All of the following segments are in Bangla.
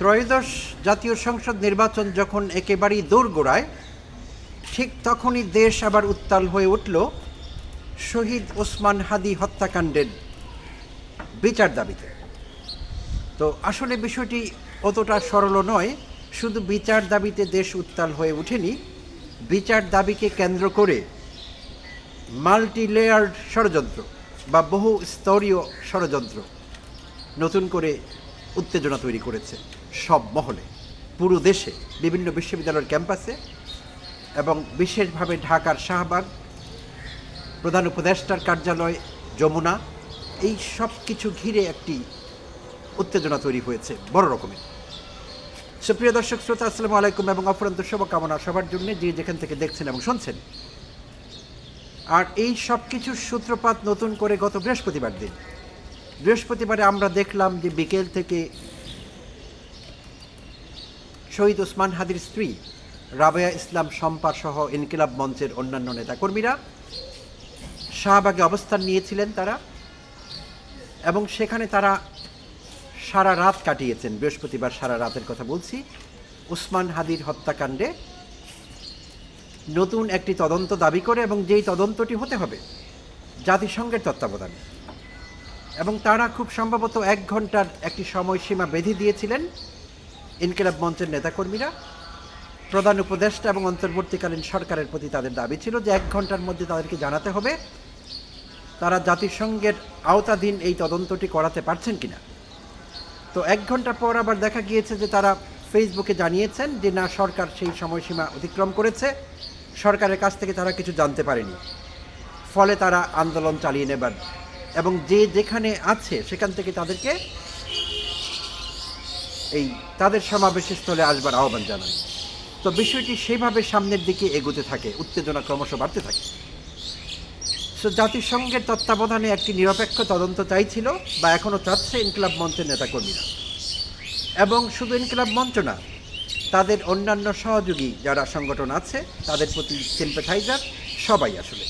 ত্রয়োদশ জাতীয় সংসদ নির্বাচন যখন একেবারেই দোরগোড়ায়, ঠিক তখনই দেশ আবার উত্তাল হয়ে উঠল শহীদ ওসমান হাদি হত্যাকাণ্ডের বিচার দাবিতে। তো আসলে বিষয়টি অতটা সরল নয়, শুধু বিচার দাবিতে দেশ উত্তাল হয়ে ওঠেনি, বিচার দাবিকে কেন্দ্র করে মাল্টি লেয়ার্ড ষড়যন্ত্র বা বহু স্তরীয় ষড়যন্ত্র নতুন করে উত্তেজনা তৈরি করেছে। সব মহলে, পুরো দেশে, বিভিন্ন বিশ্ববিদ্যালয়ের ক্যাম্পাসে এবং বিশেষভাবে ঢাকার শাহবাগ, প্রধান উপদেষ্টার কার্যালয়, যমুনা, এই সব কিছু ঘিরে একটি উত্তেজনা তৈরি হয়েছে, বড় রকমের। সুপ্রিয় দর্শক, শ্রোতা, আসসালামু আলাইকুম এবং অপরন্ত শুভকামনা সবার জন্য যে যেখান থেকে দেখছেন এবং শুনছেন। আর এই সব কিছুর সূত্রপাত নতুন করে গত বৃহস্পতিবার দিন। বৃহস্পতিবারে আমরা দেখলাম যে বিকেল থেকে শহীদ ওসমান হাদির স্ত্রী রাবেয়া ইসলাম সম্পা সহ ইনকিলাব মঞ্চের অন্যান্য নেতাকর্মীরা শাহবাগে অবস্থান নিয়েছিলেন তারা এবং সেখানে তারা সারা রাত কাটিয়েছেন। বৃহস্পতিবার সারা রাতের কথা বলছি। উসমান হাদির হত্যাকাণ্ডে নতুন একটি তদন্ত দাবি করে এবং যেই তদন্তটি হতে হবে, জাতিসংঘের তত্ত্বাবধানে। এবং তারা খুব সম্ভবত এক ঘণ্টার একটি সময়সীমা বেঁধে দিয়েছিলেন। ইনকিলাব মঞ্চের নেতাকর্মীরা, প্রধান উপদেষ্টা এবং অন্তর্বর্তীকালীন সরকারের প্রতি তাদের দাবি ছিল যে এক ঘণ্টার মধ্যে তাদেরকে জানাতে হবে তারা জাতিসংঘের আওতাধীন এই তদন্তটি করাতে পারছেন কিনা। তো এক ঘণ্টা পর আবার দেখা গিয়েছে যে তারা ফেসবুকে জানিয়েছেন যে না, সরকার সেই সময়সীমা অতিক্রম করেছে, সরকারের কাছ থেকে তারা কিছু জানতে পারেনি। ফলে তারা আন্দোলন চালিয়ে নেবার এবং যে যেখানে আছে সেখান থেকে তাদেরকে এই তাদের সমাবেশের স্থলে আসবার আহ্বান জানান তো বিষয়টি সেইভাবে সামনের দিকে এগোতে থাকে, উত্তেজনা ক্রমশ বাড়তে থাকে। সো জাতিসংঘের তত্ত্বাবধানে একটি নিরপেক্ষ তদন্ত চাইছিল বা এখনও চাচ্ছে ইনকিলাব মঞ্চের নেতাকর্মীরা। এবং শুধু ইনকিলাব মঞ্চ না, তাদের অন্যান্য সহযোগী যারা সংগঠন আছে, তাদের প্রতি সিম্পেথাইজার সবাই আসলে।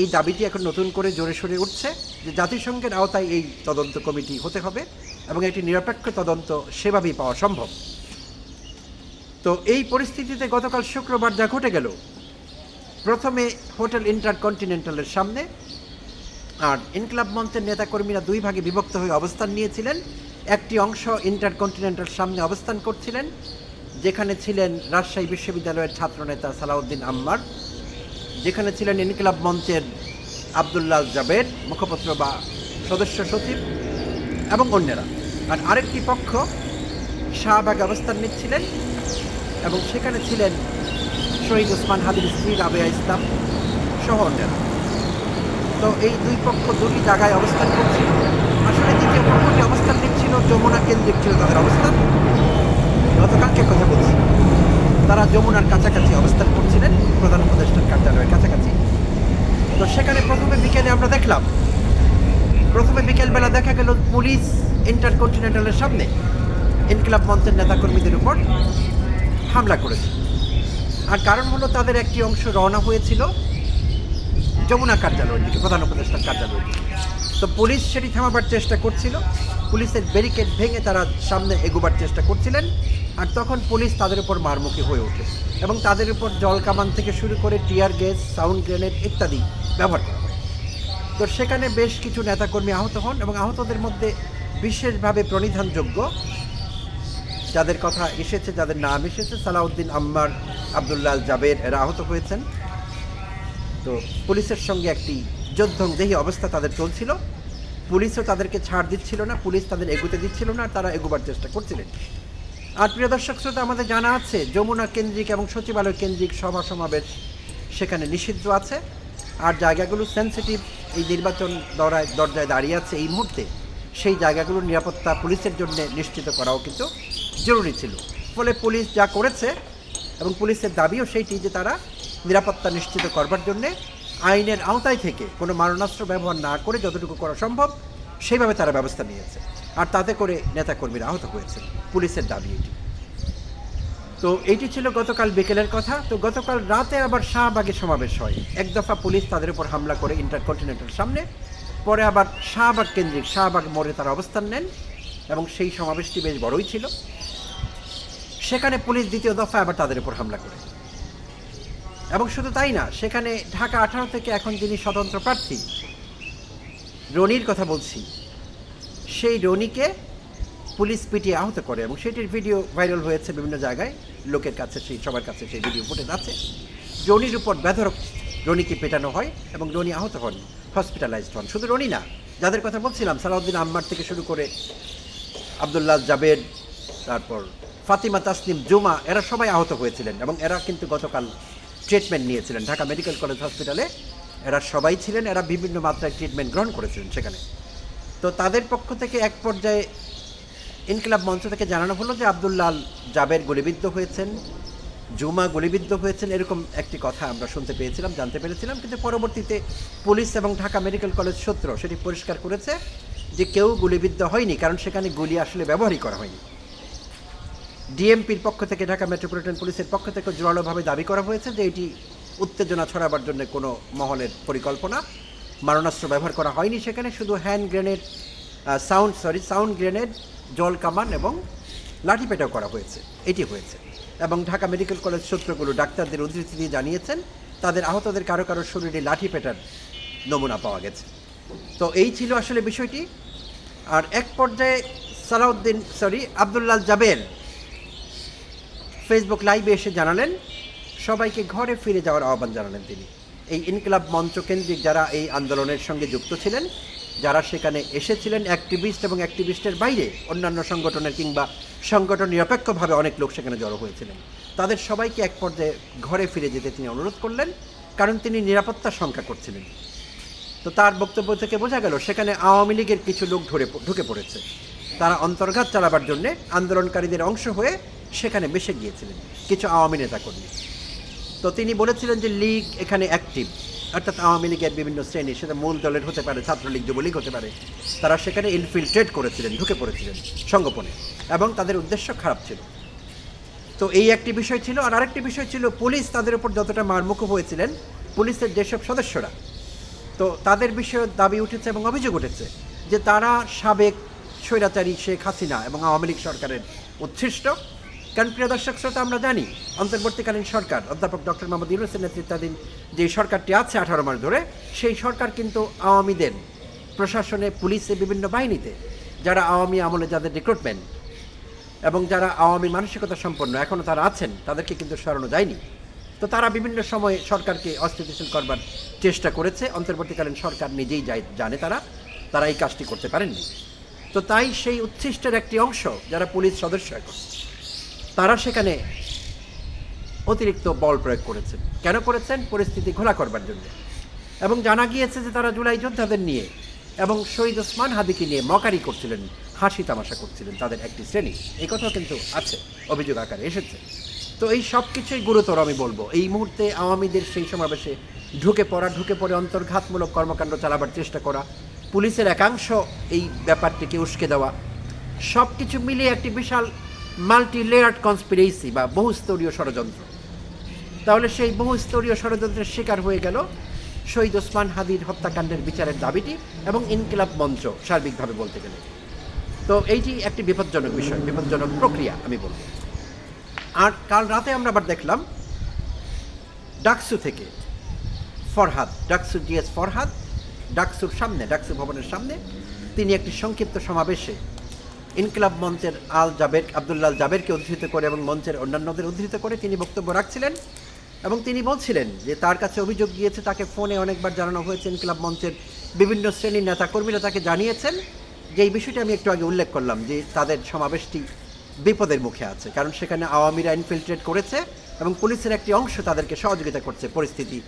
এই দাবিটি এখন নতুন করে জোরে সরে উঠছে যে জাতিসংঘের আওতায় এই তদন্ত কমিটি হতে হবে। এবং একটি নিরপেক্ষ তদন্ত সেভাবেই পাওয়া সম্ভব। তো এই পরিস্থিতিতে গতকাল শুক্রবার যা ঘটে গেল, প্রথমে হোটেল ইন্টারকন্টিনেন্টালের সামনে আর ইনক্লাব মঞ্চের নেতাকর্মীরা দুই ভাগে বিভক্ত হয়ে অবস্থান নিয়েছিলেন। একটি অংশ ইন্টারকন্টিনেন্টাল সামনে অবস্থান করছিলেন, যেখানে ছিলেন রাজশাহী বিশ্ববিদ্যালয়ের ছাত্রনেতা সালাউদ্দিন আম্মার, যেখানে ছিলেন ইনকিলাব মঞ্চের আবদুল্লাহ জাবের মুখপত্র বা সদস্য সচিব এবং অন্যরা। আর আরেকটি পক্ষ শাহবাগ অবস্থান নিচ্ছিলেন এবং সেখানে ছিলেন শহীদ ওসমান হাদির স্ত্রী রাবেয়া ইসলাম সহ অন্যরা। তো এই দুই পক্ষ দুটি জায়গায় অবস্থান করছিল। আসলে দ্বিতীয় পক্ষটি অবস্থান নিচ্ছিল যমুনা কেন্দ্রিক ছিল তাদের অবস্থান। গতকালকে কথা বলছি। তারা যমুনার কাছাকাছি অবস্থান করছিলেন, প্রধান উপদেষ্টার কার্যালয়ের কাছাকাছি। তো সেখানে প্রথমে বিকেলে আমরা দেখলাম, প্রথমে বিকেলবেলা দেখা পুলিশ ইন্টারকন্টিনেন্টালের সামনে ইনকিলাব মঞ্চের নেতাকর্মীদের উপর হামলা করেছে। আর কারণ হলো তাদের একটি অংশ রওনা হয়েছিল যমুনা কার্যালয়ের দিকে, প্রধান উপদেষ্টার কার্যালয়ের দিকে। তো পুলিশ সেটি থামাবার চেষ্টা করছিল। পুলিশের ব্যারিকেড ভেঙে তারা সামনে এগোবার চেষ্টা করছিলেন। আর তখন পুলিশ তাদের উপর মারমুখী হয়ে ওঠে এবং তাদের উপর জল কামান থেকে শুরু করে টিয়ার গ্যাস, সাউন্ড গ্রেনেড ইত্যাদি ব্যবহার করা। তো সেখানে বেশ কিছু নেতাকর্মী আহত হন এবং আহতদের মধ্যে বিশেষভাবে প্রণিধানযোগ্য, যাদের কথা এসেছে, যাদের নাম এসেছে, সালাউদ্দিন আম্মার আবদুল্লাল জাবের, এরা আহত হয়েছেন। তো পুলিশের সঙ্গে একটি যুদ্ধংদেহী অবস্থা তাদের চলছিল। পুলিশও তাদেরকে ছাড় দিচ্ছিল না, পুলিশ তাদের এগুতে দিচ্ছিল না তারা এগোবার চেষ্টা করছিলেন। আর প্রিয় দর্শক শ্রোতা, আমাদের জানা আছে, যমুনা কেন্দ্রিক এবং সচিবালয় কেন্দ্রিক সভা সমাবেশ সেখানে নিষিদ্ধ আছে। আর জায়গাগুলো সেন্সিটিভ এই নির্বাচন দরায় দরজায় দাঁড়িয়ে আছে এই মুহূর্তে, সেই জায়গাগুলোর নিরাপত্তা পুলিশের জন্য নিশ্চিত করাও কিন্তু জরুরি ছিল। ফলে পুলিশ যা করেছে এবং পুলিশের দাবিও সেইটি যে তারা নিরাপত্তা নিশ্চিত করবার জন্যে আইনের আওতায় থেকে কোনো মারণাস্ত্র ব্যবহার না করে যতটুকু করা সম্ভব সেইভাবে তারা ব্যবস্থা নিয়েছে। আর তাতে করে নেতাকর্মীরা আহত হয়েছে পুলিশের দাবি এটি। তো এইটি ছিল গতকাল বিকেলের কথা। তো গতকাল রাতে আবার শাহবাগে সমাবেশ হয়। এক দফা পুলিশ তাদের উপর হামলা করে ইন্টারকন্টিনেন্টাল সামনে, পরে আবার শাহবাগ কেন্দ্রিক শাহবাগ মোড়ে তারা অবস্থান নেন এবং সেই সমাবেশটি বেশ বড়ই ছিল। সেখানে পুলিশ দ্বিতীয় দফা আবার তাদের উপর হামলা করে। এবং শুধু তাই না, সেখানে ঢাকা আঠারো থেকে এখন যিনি স্বতন্ত্র প্রার্থী, রনির কথা বলছি। সেই রনিকে পুলিশ পিটিয়ে আহত করে এবং সেটির ভিডিও ভাইরাল হয়েছে বিভিন্ন জায়গায়। লোকের কাছে সেই, সবার কাছে সেই ভিডিও ফুটেজ আছে। রনির উপর বেধরক রনিকে পেটানো হয় এবং রনি আহত হন হসপিটালাইজড হন। শুধু রনি না, যাদের কথা বলছিলাম, সালাউদ্দিন আম্মার থেকে শুরু করে আবদুল্লাহ জাবেদ, তারপর ফাতিমা তাসলিম জুমা, এরা সবাই আহত হয়েছিলেন এবং এরা কিন্তু গতকাল ট্রিটমেন্ট নিয়েছিলেন। ঢাকা মেডিকেল কলেজ হসপিটালে এরা সবাই ছিলেন, এরা বিভিন্ন মাত্রায় ট্রিটমেন্ট গ্রহণ করেছিলেন সেখানে। তো তাদের পক্ষ থেকে এক পর্যায়ে ইনকিলাব মঞ্চ থেকে জানানো হলো যে আবদুল্লাল জাবের গুলিবিদ্ধ হয়েছেন, জুমা গুলিবিদ্ধ হয়েছেন, এরকম একটি কথা আমরা শুনতে পেয়েছিলাম, জানতে পেরেছিলাম। কিন্তু পরবর্তীতে পুলিশ এবং ঢাকা মেডিকেল কলেজ সূত্র সেটি পরিষ্কার করেছে যে কেউ গুলিবিদ্ধ হয়নি, কারণ সেখানে গুলি আসলে ব্যবহারই করা হয়নি। ডিএমপির পক্ষ থেকে, ঢাকা মেট্রোপলিটন পুলিশের পক্ষ থেকে জোরালোভাবে দাবি করা হয়েছে যে এটি উত্তেজনা ছড়াবার জন্য কোনো মহলের পরিকল্পনা। মারণাস্ত্র ব্যবহার করা হয়নি সেখানে, শুধু hand grenade sound, sorry, sound grenade জল কামান এবং লাঠি পেটাও করা হয়েছে। এটি হয়েছে। এবং ঢাকা মেডিকেল কলেজ সূত্রগুলো ডাক্তারদের উদ্ধৃতি দিয়ে জানিয়েছেন, তাদের আহতদের কারও কারও শরীরে লাঠি পেটার নমুনা পাওয়া গেছে। তো এই ছিল আসলে বিষয়টি। আর এক পর্যায়ে সালাউদ্দিন সরি আবদুল্লাল জাবের ফেসবুক লাইভে এসে জানালেন, সবাইকে ঘরে ফিরে যাওয়ার আহ্বান জানালেন তিনি। এই ইনকিলাব মঞ্চ কেন্দ্রিক যারা এই আন্দোলনের সঙ্গে যুক্ত ছিলেন যারা সেখানে এসেছিলেন অ্যাক্টিভিস্ট এবং অ্যাক্টিভিস্টের বাইরে, অন্যান্য সংগঠনের কিংবা সংগঠন নিরপেক্ষভাবে অনেক লোক সেখানে জড়ো হয়েছিলেন। তাদের সবাইকে এক পর্যায়ে ঘরে ফিরে যেতে তিনি অনুরোধ করলেন, কারণ তিনি নিরাপত্তার সংখ্যা করছিলেন। তো তার বক্তব্য থেকে বোঝা গেল, সেখানে আওয়ামী লীগের কিছু লোক ধরে ঢুকে পড়েছে। তারা অন্তর্ঘাত চালাবার জন্য আন্দোলনকারীদের অংশ হয়ে সেখানে মিশে গিয়েছিলেন, কিছু আওয়ামী নেতাকর্মী। তো তিনি বলেছিলেন যে, লীগ এখানে অ্যাক্টিভ অর্থাৎ আওয়ামী লীগের বিভিন্ন শ্রেণি সেটা মূল দলের হতে পারে, ছাত্রলীগ, যুবলীগ হতে পারে, তারা সেখানে ইনফিল্ট্রেট করেছিলেন, ঢুকে পড়েছিলেন সংগোপনে এবং তাদের উদ্দেশ্য খারাপ ছিল। তো এই একটি বিষয় ছিল, আর আরেকটি বিষয় ছিল, পুলিশ তাদের উপর যতটা মারমুখ হয়েছিলেন, পুলিশের যেসব সদস্যরা, তো তাদের বিষয়ে দাবি উঠেছে এবং অভিযোগ উঠেছে যে তারা সাবেক স্বৈরাচারী শেখ হাসিনা এবং আওয়ামী লীগ সরকারের উচ্ছিষ্ট কারণ প্রিয় দর্শক শ্রোতা, আমরা জানি অন্তর্বর্তীকালীন সরকার, অধ্যাপক ডক্টর মোহাম্মদ ইউনুসের নেতৃত্বাধীন যে সরকারটি আছে আঠারো মাস ধরে, সেই সরকার কিন্তু আওয়ামীদের প্রশাসনে, পুলিশে, বিভিন্ন বাহিনীতে, যারা আওয়ামী আমলে যাদের রিক্রুটমেন্ট এবং যারা আওয়ামী মানসিকতা সম্পন্ন এখনও তারা আছেন, তাদেরকে কিন্তু সরানো যায়নি। তো তারা বিভিন্ন সময়ে সরকারকে অস্থিতিশীল করবার চেষ্টা করেছে। অন্তর্বর্তীকালীন সরকার নিজেই জানে তারা তারা এই কাজটি করতে পারেননি। তো তাই সেই উচ্ছিষ্টের একটি অংশ যারা পুলিশ সদস্য এখন তারা সেখানে অতিরিক্ত বল প্রয়োগ করেছেন কেন করেছেন? পরিস্থিতি ঘোলা করবার জন্য। এবং জানা গিয়েছে যে তারা জুলাই যোদ্ধাদের নিয়ে এবং শহীদ ওসমান হাদিকে নিয়ে মকারি করছিলেন, হাসি তামাশা করছিলেন তাদের একটি শ্রেণি। এই কথাও কিন্তু আছে, অভিযোগ আকারে এসেছে। তো এই সব কিছুই গুরুতর আমি বলব। এই মুহূর্তে আওয়ামীদের সেই সমাবেশে ঢুকে পড়া, ঢুকে পড়ে অন্তর্ঘাতমূলক কর্মকাণ্ড চালাবার চেষ্টা করা, পুলিশের একাংশ এই ব্যাপারটিকে উস্কে দেওয়া সব কিছু মিলিয়ে একটি বিশাল মাল্টি লেয়ার্ড কনস্পিরেসি বা বহুস্তরীয় ষড়যন্ত্র। তাহলে সেই বহুস্তরীয় ষড়যন্ত্রের শিকার হয়ে গেল শহীদ ওসমান হাদির হত্যাকাণ্ডের বিচারের দাবিটি এবং ইনকিলাব মঞ্চ সার্বিকভাবে বলতে গেলে। তো এইটি একটি বিপজ্জনক বিষয়, বিপজ্জনক প্রক্রিয়া আমি বলব। আর কাল রাতে আমরা আবার দেখলাম ডাকসু থেকে ফরহাদ, ডাকসু জিএস ফরহাদ, ডাকসুর সামনে, ডাকসু ভবনের সামনে তিনি একটি সংক্ষিপ্ত সমাবেশে ইনকিলাব মঞ্চের আল জাবের আবদুল্লাল জাবেরকে উদ্ধৃত করে এবং মঞ্চের অন্যান্যদের উদ্ধৃত করে তিনি বক্তব্য রাখছিলেন এবং তিনি বলছিলেন যে তার কাছে অভিযোগ গিয়েছে, তাকে ফোনে অনেকবার জানানো হয়েছে, ইনকিলাব মঞ্চের বিভিন্ন শ্রেণির নেতাকর্মীরা তাকে জানিয়েছেন। যে এই বিষয়টি আমি একটু আগে উল্লেখ করলাম যে তাদের সমাবেশটি বিপদের মুখে আছে, কারণ সেখানে আওয়ামীরা ইনফিল্ট্রেট করেছে এবং পুলিশের একটি অংশ তাদেরকে সহযোগিতা করছে পরিস্থিতি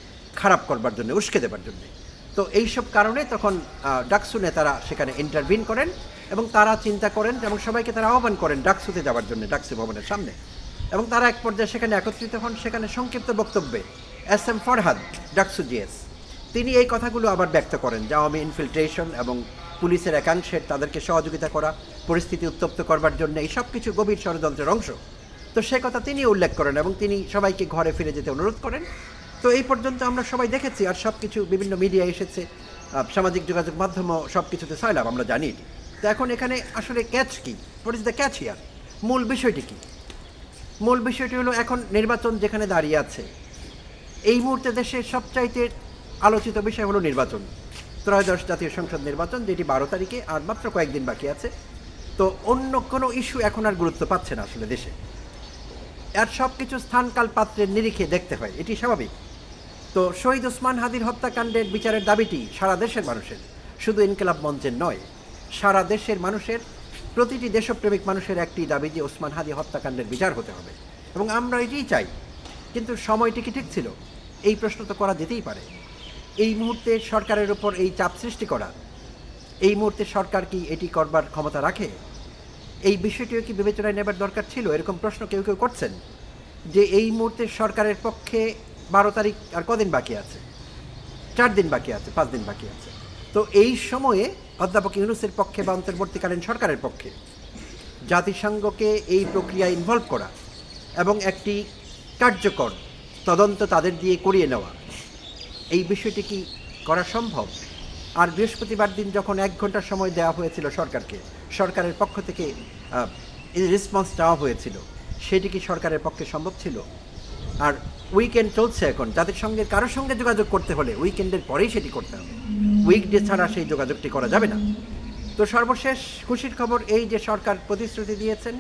খারাপ করবার জন্য, উস্কে দেবার জন্য। তো এইসব কারণে তখন ডাকসু নেতারা সেখানে ইন্টারভিন করেন। এবং তারা চিন্তা করেন এবং সবাইকে তারা আহ্বান করেন ডাকসুতে যাওয়ার জন্য, ডাকসু ভবনের সামনে। এবং তারা এক পর্যায়ে সেখানে একত্রিত হন, সেখানে সংক্ষিপ্ত বক্তব্যে S M Farhad, DUCSU GS তিনি এই কথাগুলো আবার ব্যক্ত করেন যা, আওয়ামী ইনফিল্ট্রেশন এবং পুলিশের একাংশের তাদেরকে সহযোগিতা করা, পরিস্থিতি উত্তপ্ত করবার জন্য এই সব কিছু গভীর ষড়যন্ত্রের অংশ। তো সে কথা তিনি উল্লেখ করেন এবং তিনি সবাইকে ঘরে ফিরে যেতে অনুরোধ করেন। তো এই পর্যন্ত আমরা সবাই দেখেছি আর সব কিছু বিভিন্ন মিডিয়া এসেছে। সামাজিক যোগাযোগ মাধ্যমও সব কিছুতে সয়লাভ আমরা জানি। তো এখন এখানে আসলে ক্যাচ কি? What is the catch here মূল বিষয়টি কি? মূল বিষয়টি হলো এখন নির্বাচন যেখানে দাঁড়িয়ে আছে। এই মুহূর্তে দেশের সবচাইতে আলোচিত বিষয় হলো নির্বাচন। ত্রয়োদশ জাতীয় সংসদ নির্বাচন, যেটি বারো তারিখে আর মাত্র কয়েকদিন বাকি আছে। তো অন্য কোনো ইস্যু এখন আর গুরুত্ব পাচ্ছে না আসলে দেশে। আর সব কিছু স্থানকাল পাত্রের নিরিখে দেখতে হয়, এটি স্বাভাবিক। তো শহীদ ওসমান হাদির হত্যাকাণ্ডের বিচারের দাবিটি সারা দেশের মানুষের। শুধু ইনকেলাব মঞ্চের নয় সারা দেশের মানুষের, প্রতিটি দেশপ্রেমিক মানুষের একটি দাবি যে ওসমান হাদি হত্যাকাণ্ডের বিচার হতে হবে। এবং আমরা এটিই চাই। কিন্তু সময়টি কি ঠিক ছিল? এই প্রশ্ন তো করা যেতেই পারে। এই মুহূর্তে সরকারের উপর এই চাপ সৃষ্টি করা, এই মুহূর্তে সরকার কি এটি করবার ক্ষমতা রাখে? এই বিষয়টিও কি বিবেচনায় নেবার দরকার ছিল? এরকম প্রশ্ন কেউ কেউ করছেন যে এই মুহূর্তে সরকারের পক্ষে বারো তারিখ আর কদিন বাকি আছে? চার দিন বাকি আছে, পাঁচ দিন বাকি আছে। তো এই সময়ে অধ্যাপক ইউনুসের পক্ষে বা অন্তর্বর্তীকালীন সরকারের পক্ষে। জাতিসংঘকে এই প্রক্রিয়ায় ইনভলভ করা এবং একটি কার্যকর তদন্ত তাদের দিয়ে করিয়ে নেওয়া। এই বিষয়টি কি করা সম্ভব? আর বৃহস্পতিবার দিন যখন এক ঘণ্টা সময় দেওয়া হয়েছিল সরকারকে, সরকারের পক্ষ থেকে রেসপন্স দেওয়া হয়েছিল, সেটি কি সরকারের পক্ষে সম্ভব ছিল? আর উইকেন্ড চলছে এখন যাদের সঙ্গে কারোর সঙ্গে যোগাযোগ করতে হলে উইকেন্ডের পরেই সেটি করতে হবে। উইকডে ছাড়া সেই যোগাযোগটি করা যাবে না। তো সর্বশেষ খুশির খবর এই যে সরকার প্রতিশ্রুতি দিয়েছেন,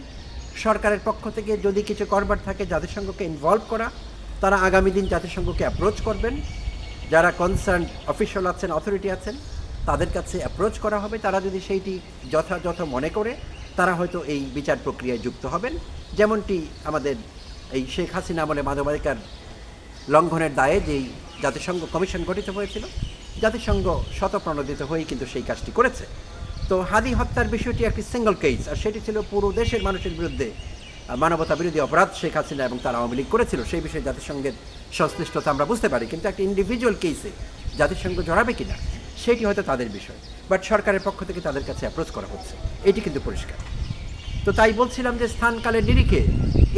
সরকারের পক্ষ থেকে যদি কিছু করবার থাকে জাতিসংঘকে ইনভলভ করা, তারা আগামী দিন জাতিসংঘকে অ্যাপ্রোচ করবেন। যারা কনসার্ন অফিসিয়াল আছেন অথরিটি আছেন, তাদের কাছে অ্যাপ্রোচ করা হবে। তারা যদি সেইটি যথাযথ মনে করে, তারা হয়তো এই বিচার প্রক্রিয়ায় যুক্ত হবেন। যেমনটি আমাদের এই শেখ হাসিনা আমলে মানবাধিকার লঙ্ঘনের দায়ে যেই জাতিসংঘ কমিশন গঠিত হয়েছিল জাতিসংঘ শতপ্রণোদিত হয়েই কিন্তু সেই কাজটি করেছে। তো হাদি হত্যার বিষয়টি একটি সিঙ্গল কেস আর সেটি ছিল পুরো দেশের মানুষের বিরুদ্ধে মানবতা বিরোধী অপরাধ শেখ হাসিনা এবং তারা আওয়ামী লীগ করেছিল। সেই বিষয়ে জাতিসংঘের সংশ্লিষ্টতা আমরা বুঝতে পারি, কিন্তু একটা ইন্ডিভিজুয়াল কেসে জাতিসংঘ জড়াবে কিনা, সেটি হয়তো তাদের বিষয়। বাট সরকারের পক্ষ থেকে তাদের কাছে অ্যাপ্রোচ করা হচ্ছে। এটি কিন্তু পরিষ্কার। তো তাই বলছিলাম যে স্থানকালের নিরিখে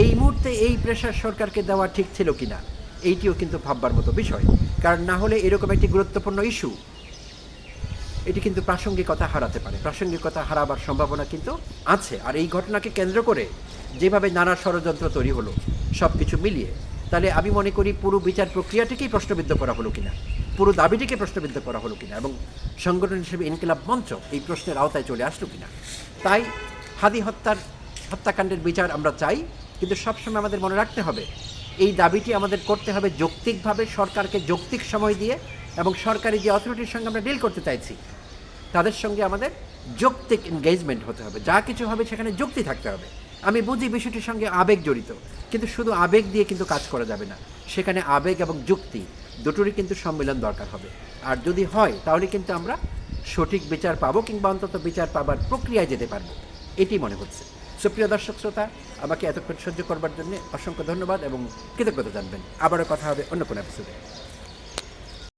এই মুহূর্তে এই প্রেশার সরকারকে দেওয়া ঠিক ছিল কিনা এইটিও কিন্তু ভাববার মতো বিষয়। কারণ না হলে এরকম একটি গুরুত্বপূর্ণ ইস্যু, এটি কিন্তু প্রাসঙ্গিকতা হারাতে পারে। প্রাসঙ্গিকতা হারাবার সম্ভাবনা কিন্তু আছে। আর এই ঘটনাকে কেন্দ্র করে যেভাবে নানা ষড়যন্ত্র তৈরি হলো সব কিছু মিলিয়ে, তাহলে আমি মনে করি পুরো বিচার প্রক্রিয়াটিকেই প্রশ্নবিদ্ধ করা হলো কিনা, পুরো দাবিটিকে প্রশ্নবিদ্ধ করা হলো কিনা, এবং সংগঠন হিসেবে ইনকিলাব মঞ্চ এই প্রশ্নের আওতায় চলে আসলো কিনা। তাই হাদি হত্যার হত্যাকাণ্ডের বিচার আমরা চাই, কিন্তু সবসময় আমাদের মনে রাখতে হবে এই দাবিটি আমাদের করতে হবে যৌক্তিকভাবে সরকারকে যৌক্তিক সময় দিয়ে এবং সরকারি যে অথরিটির সঙ্গে আমরা ডিল করতে চাইছি, তাদের সঙ্গে আমাদের যৌক্তিক এনগেজমেন্ট হতে হবে। যা কিছু হবে সেখানে যুক্তি থাকতে হবে। আমি বুঝি বিষয়টির সঙ্গে আবেগ জড়িত, কিন্তু শুধু আবেগ দিয়ে কিন্তু কাজ করা যাবে না। সেখানে আবেগ এবং যুক্তি দুটোরই কিন্তু সম্মিলন দরকার হবে। আর যদি হয়, তাহলে কিন্তু আমরা সঠিক বিচার পাবো কিংবা অন্তত বিচার পাবার প্রক্রিয়ায় যেতে পারব। এটি মনে হচ্ছে। সুপ্রিয় দর্শক শ্রোতা, আমাকে এতক্ষণ সহ্য করবার জন্য অসংখ্য ধন্যবাদ এবং কৃতজ্ঞতা জানবেন। আবারও কথা হবে অন্য কোনো এপিসোডে